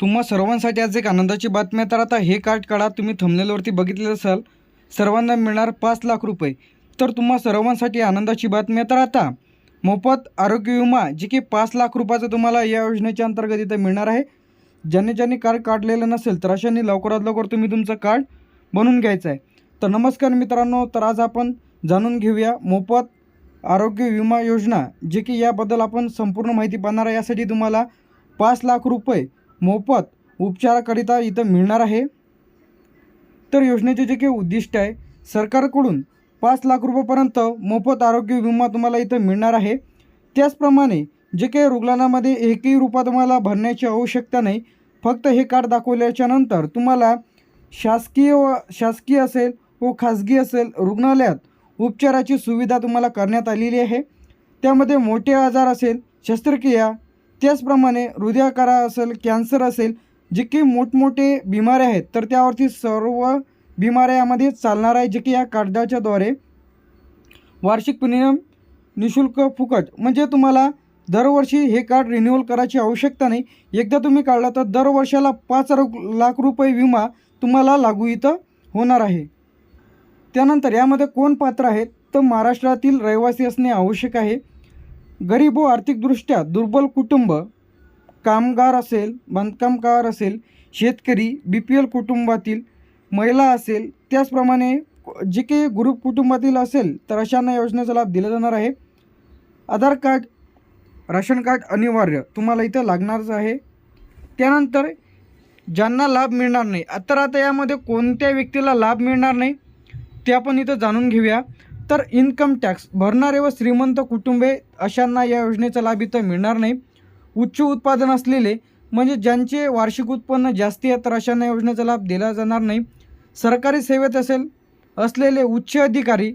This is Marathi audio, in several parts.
तुम्हा सर्वांसाठी आज एक आनंदाची बातमी तर आता हे कार्ड काढा तुम्ही थमलेलवरती बघितलेलं असाल सर्वांना मिळणार पाच लाख रुपये. तर तुम्हा सर्वांसाठी आनंदाची बातमी तर आता मोफत आरोग्य विमा जी की पाच लाख रुपयाचं तुम्हाला या योजनेच्या अंतर्गत इथं मिळणार आहे. ज्यांनी ज्यांनी कार्ड काढलेलं नसेल तर अशांनी लवकरात लवकर तुम्ही तुमचं कार्ड बनवून घ्यायचं आहे. तर नमस्कार मित्रांनो तर आज आपण जाणून घेऊया मोफत आरोग्य विमा योजना जे की याबद्दल आपण संपूर्ण माहिती पाहणार आहे. यासाठी तुम्हाला पाच लाख रुपये मोफत उपचाराकरिता इथं मिळणार आहे. तर योजनेचे जे काही उद्दिष्ट आहे सरकारकडून पाच लाख रुपयापर्यंत मोफत आरोग्य विमा तुम्हाला इथं मिळणार आहे. त्याचप्रमाणे जे काही रुग्णालयामध्ये एकही रुपया तुम्हाला भरण्याची आवश्यकता नाही फक्त हे कार्ड दाखवल्याच्या नंतर तुम्हाला शासकीय व शासकीय असेल व खाजगी असेल रुग्णालयात उपचाराची सुविधा तुम्हाला करण्यात आलेली आहे. त्यामध्ये मोठे आजार असेल शस्त्रक्रिया त्याचप्रमाणे हृदयाकारा असेल कॅन्सर असेल जे की मोठमोठे बिमाऱ्या आहेत तर त्यावरती सर्व बिमाऱ्या यामध्ये चालणार आहे जे की या कार्डाच्याद्वारे वार्षिक प्रीमियम निशुल्क फुकट. म्हणजे तुम्हाला दरवर्षी हे कार्ड रिन्युअल करायची आवश्यकता नाही. एकदा तुम्ही काढला तर दरवर्षाला पाच लाख रुपये विमा तुम्हाला लागू इथं होणार आहे. त्यानंतर यामध्ये कोण पात्र आहेत? तर महाराष्ट्रातील रहिवासी असणे आवश्यक आहे. गरीब व आर्थिकदृष्ट्या दुर्बल कुटुंब कामगार असेल बांधकामकार असेल शेतकरी बी पी एल कुटुंबातील महिला असेल त्याचप्रमाणे जे काही ग्रुप कुटुंबातील असेल तर अशांना योजनेचा लाभ दिला जाणार आहे. आधार कार्ड राशन कार्ड अनिवार्य तुम्हाला इथं लागणारच आहे. त्यानंतर ज्यांना लाभ मिळणार नाही तर आता यामध्ये कोणत्या व्यक्तीला लाभ मिळणार नाही ते आपण इथं जाणून घेऊया. तर इन्कम टॅक्स भरणारे व श्रीमंत कुटुंबे अशांना या योजनेचा लाभ इथं मिळणार नाही. उच्च उत्पादन असलेले म्हणजे ज्यांचे वार्षिक उत्पन्न जास्ती आहे तर अशांना योजनेचा लाभ दिला जाणार नाही. सरकारी सेवेत असेल असलेले उच्च अधिकारी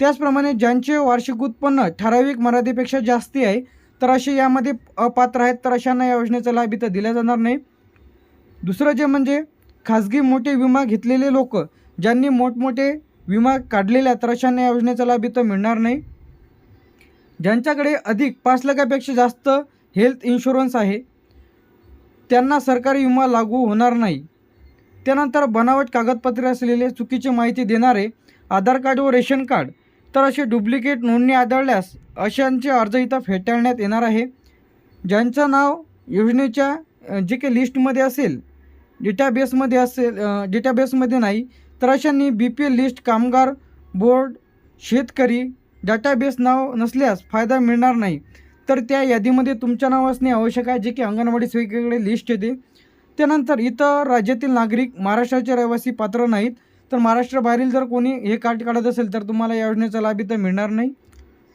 त्याचप्रमाणे ज्यांचे वार्षिक उत्पन्न ठराविक मर्यादेपेक्षा जास्ती आहे तर असे यामध्ये अपात्र आहेत तर अशांना या योजनेचा लाभ इथं दिला जाणार नाही. दुसरं जे म्हणजे खाजगी मोठे विमा घेतलेले लोक ज्यांनी मोठमोठे विमा काढलेल्या आहेत तर अशांना योजनेचा लाभ इथं मिळणार नाही. ज्यांच्याकडे अधिक पाच लाखापेक्षा जास्त हेल्थ इन्शुरन्स आहे त्यांना सरकारी विमा लागू होणार नाही. त्यानंतर बनावट कागदपत्रे असलेले चुकीची माहिती देणारे आधार कार्ड व रेशन कार्ड तर असे डुप्लिकेट नोंदणी आढळल्यास अशांचे अर्ज इथं फेटाळण्यात येणार आहे. ज्यांचं नाव योजनेच्या जे काही लिस्टमध्ये असेल डेटाबेसमध्ये असेल डेटाबेसमध्ये नाही तर अशांनी बी पी एल लिस्ट कामगार बोर्ड शेतकरी डाटाबेस नाव नसल्यास फायदा मिळणार नाही. तर त्या यादीमध्ये तुमचं नाव असणे आवश्यक आहे जे की अंगणवाडी सेविकेकडे लिस्ट येते. त्यानंतर इतर राज्यातील नागरिक महाराष्ट्राचे रहिवासी पात्र नाहीत. तर महाराष्ट्राबाहेरील जर कोणी हे कार्ड काढत असेल तर तुम्हाला या योजनेचा लाभ इथं मिळणार नाही.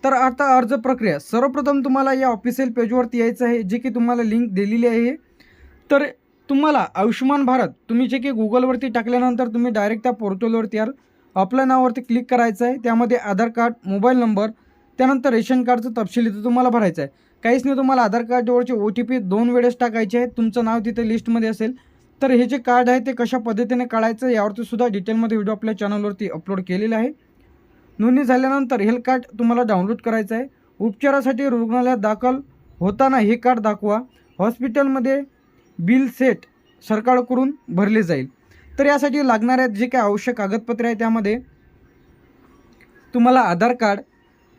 तर आता अर्ज प्रक्रिया. सर्वप्रथम तुम्हाला या ऑफिशियल पेजवरती यायचं आहे जे की तुम्हाला लिंक दिलेली आहे. तर तुम्हाला आयुष्यमान भारत तुम्ही जे की गुगलवरती टाकल्यानंतर तुम्ही डायरेक्ट त्या पोर्टलवरती याल आपल्या नावावरती क्लिक करायचं आहे त्यामध्ये आधार कार्ड मोबाईल नंबर त्यानंतर रेशन कार्डचं तपशील इथं तुम्हाला भरायचं आहे. काहीच नाही तुम्हाला आधार कार्डवरचे ओ टी पी दोन वेळेस टाकायचे आहे तुमचं नाव तिथे लिस्टमध्ये असेल. तर हे जे कार्ड आहे ते कशा पद्धतीने काढायचं यावरती सुद्धा डिटेलमध्ये व्हिडिओ आपल्या चॅनलवरती अपलोड केलेला आहे. नोंदणी झाल्यानंतर हेल्थ कार्ड तुम्हाला डाउनलोड करायचं आहे. उपचारासाठी रुग्णालयात दाखल होताना हे कार्ड दाखवा. हॉस्पिटलमध्ये बिल सेट सरकारकडून भरले जाईल. तर यासाठी लागणाऱ्या जे काही आवश्यक कागदपत्रे आहे त्यामध्ये तुम्हाला आधार कार्ड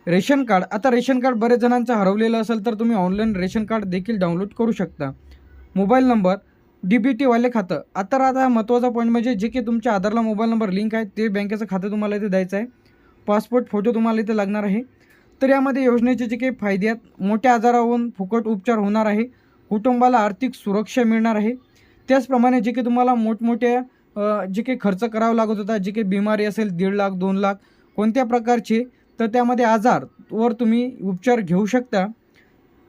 रेशन कार्ड. आता रेशन कार्ड बरेच जणांचं हरवलेलं असेल तर तुम्ही ऑनलाईन रेशन कार्ड देखील डाउनलोड करू शकता. मोबाईल नंबर डी बी टीवाले खातं. आता आता महत्त्वाचा पॉईंट म्हणजे जे की तुमच्या आधारला मोबाईल नंबर लिंक आहे ते बँकेचं खातं तुम्हाला इथे द्यायचं आहे. पासपोर्ट फोटो तुम्हाला इथे लागणार आहे. तर यामध्ये योजनेचे जे काही फायदे आहेत मोठ्या आजारावरून फुकट उपचार होणार आहे. कुटुंबाला आर्थिक सुरक्षा मिळणार आहे. त्याचप्रमाणे जे काही तुम्हाला मोठमोठ्या जे काही खर्च करावा लागत होता जे काही बिमारी असेल दीड लाख दोन लाख कोणत्या प्रकारचे तर त्यामध्ये आजारवर तुम्ही उपचार घेऊ शकता.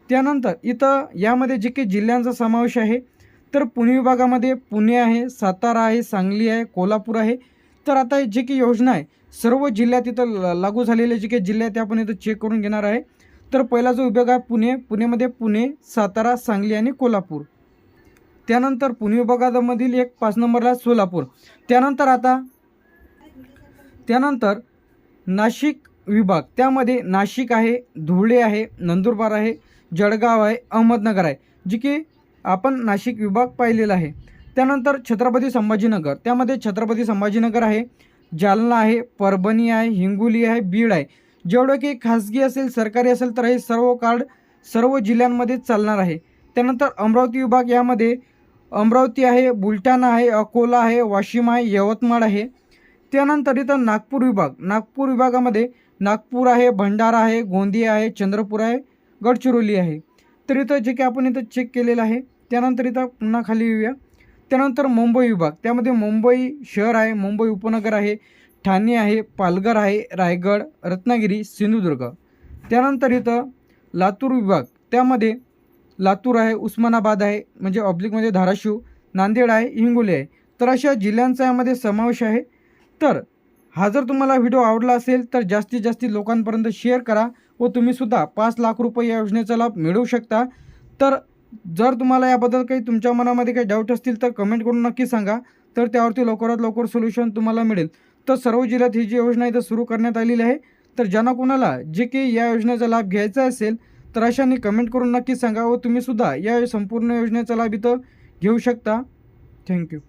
त्यानंतर इथं यामध्ये जे काही जिल्ह्यांचा समावेश आहे. तर पुणे विभागामध्ये पुणे आहे सातारा आहे सांगली आहे कोल्हापूर आहे. तर आता जे काही योजना आहे सर्व जिल्ह्यात इथं लागू झालेले जे काही जिल्ह्यात आहेत आपण इथं चेक करून घेणार आहे. तर पहिला जो विभाग आहे पुणे पुणेमध्ये पुणे सातारा सांगली आणि कोल्हापूर. त्यानंतर पुणे विभागामधील एक पाच नंबरला सोलापूर. त्यानंतर आता त्यानंतर नाशिक विभाग. त्यामध्ये नाशिक आहे धुळे आहे नंदुरबार आहे जळगाव आहे अहमदनगर आहे. जी की आपण नाशिक विभाग पाहिलेला आहे. त्यानंतर छत्रपती संभाजीनगर. त्यामध्ये छत्रपती संभाजीनगर आहे जालना आहे परभणी आहे हिंगोली आहे बीड आहे. जेवढं की खाजगी असेल सरकारी असेल तर हे सर्व कार्ड सर्व जिल्ह्यांमध्ये चालणार आहे. त्यानंतर अमरावती विभाग यामध्ये अमरावती आहे बुलढाणा आहे अकोला आहे वाशिम आहे यवतमाळ आहे. त्यानंतर इथं नागपूर विभाग. नागपूर विभागामध्ये नागपूर आहे भंडारा आहे गोंदिया आहे चंद्रपूर आहे गडचिरोली आहे. तर इथं जे की आपण इथं चेक केलेलं आहे त्यानंतर इथं पुन्हा खाली येऊया. त्यानंतर मुंबई विभाग. त्यामध्ये मुंबई शहर आहे मुंबई उपनगर आहे ठाणे आहे पालघर आहे रायगड रत्नागिरी सिंधुदुर्ग. त्यानंतर इथं लातूर विभाग. त्यामध्ये लातूर आहे उस्मानाबाद आहे म्हणजे ऑब्लिकमध्ये धाराशिव नांदेड आहे हिंगोली आहे. तर अशा जिल्ह्यांचा यामध्ये समावेश आहे. तर हा जर तुम्हाला व्हिडिओ आवडला असेल तर जास्तीत जास्त लोकांपर्यंत शेअर करा व तुम्हीसुद्धा पाच लाख रुपये या योजनेचा लाभ मिळवू शकता. तर जर तुम्हाला याबद्दल काही तुमच्या मनामध्ये काही डाऊट असतील तर कमेंट करून नक्की सांगा. तर त्यावरती लवकरात लवकर सोल्युशन तुम्हाला मिळेल. तर सर्व जिल्ह्यात ही जी योजना इथं सुरू करण्यात आलेली आहे तर ज्यांना कोणाला जे की या योजनेचा लाभ घ्यायचा असेल तर अशांनी कमेंट करून नक्की सांगा व तुम्हीसुद्धा या संपूर्ण योजनेचा लाभ इथं घेऊ शकता. थँक्यू